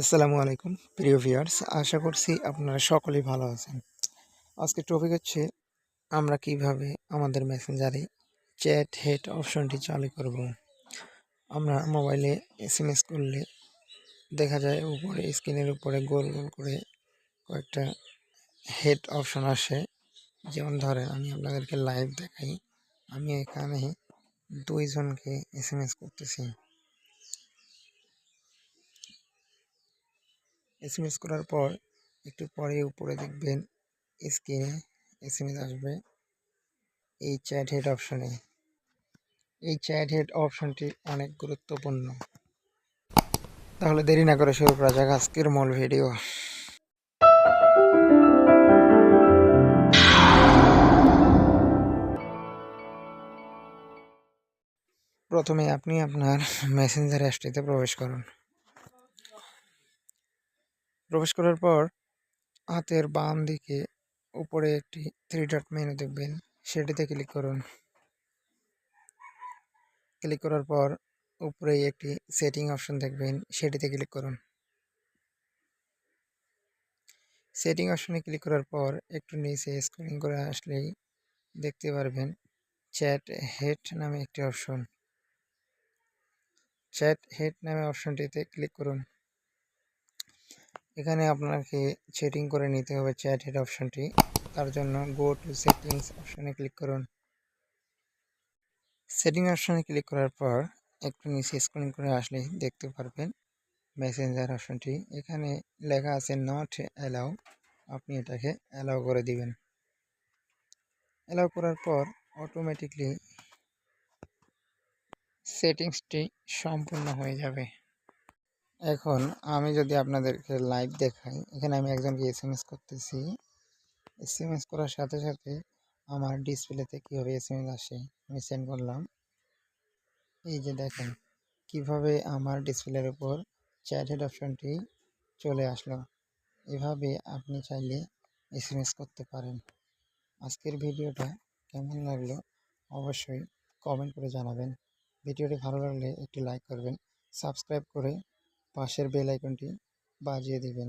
আসসালামু আলাইকুম, প্রিয় ভিউয়ার্স। আশা করছি আপনারা সকলেই ভালো আছেন। আজকে টপিক হচ্ছে, আমরা কীভাবে আমাদের মেসেঞ্জারে চ্যাট হেড অপশনটি চালু করব। আমরা মোবাইলে এস এম এস করলে দেখা যায় উপরে স্ক্রিনের উপরে গোল গোল করে কয়েকটা হেড অপশন আসে। যেমন ধরেন, আমি আপনাদেরকে লাইভ দেখাই। আমি এখানে দুইজনকে এস এম এস করতেছি। এস এম এস করার পর একটু পরে উপরে দেখবেন স্ক্রিনে এস এম এস আসবে। এই চ্যাট হেড অপশনে এই চ্যাট হেড অপশনটি অনেক গুরুত্বপূর্ণ। তাহলে দেরি না করে শুরু করা যাক আজকের মূল ভিডিও প্রথমে আপনি আপনার মেসেঞ্জার অ্যাপটিতে প্রবেশ করুন। প্রবেশ করার পর হাতের বাম দিকে উপরে একটি থ্রি ডট মেনু দেখবেন। সেটিতে ক্লিক করুন। ক্লিক করার পর উপরে একটি সেটিং অপশন দেখবেন। সেটিতে ক্লিক করুন। সেটিং অপশনে ক্লিক করার পর একটু নিচে স্ক্রলিং করে আসলেই দেখতে পারবেন চ্যাট হেড নামে একটি অপশন চ্যাট হেড নামে অপশনটিতে ক্লিক করুন। এখানে আপনাকে সেটিং করে নিতে হবে চ্যাট হেড অপশনটি তার জন্য গো টু সেটিংস অপশনে ক্লিক করুন। সেটিং অপশনে ক্লিক করার পর একটু নিচে স্ক্রলিং করে আসলে দেখতে পারবেন মেসেঞ্জার অপশনটি এখানে লেখা আছে নট অ্যালাউ আপনি এটাকে অ্যালাউ করে দিবেন। অ্যালাউ করার পর অটোমেটিকলি সেটিংসটি সম্পূর্ণ হয়ে যাবে। এখন আমি যদি আপনাদেরকে লাইভ দেখাই, এখানে আমি একজনকে এস এম এস করতেছি। এস এম এস করার সাথে সাথে আমার ডিসপ্লেতে কীভাবে এস এম এস আসে, আমি সেন্ড করলাম। এই যে দেখেন, কীভাবে আমার ডিসপ্লের উপর চ্যাটেড অপশনটি চলে আসলো। এভাবে আপনি চাইলে এস এম এস করতে পারেন। আজকের ভিডিওটা কেমন লাগল অবশ্যই কমেন্ট করে জানাবেন। ভিডিওটি ভালো লাগলে একটি লাইক করবেন সাবস্ক্রাইব করে পাশের বেল আইকনটি বাজিয়ে দিবেন।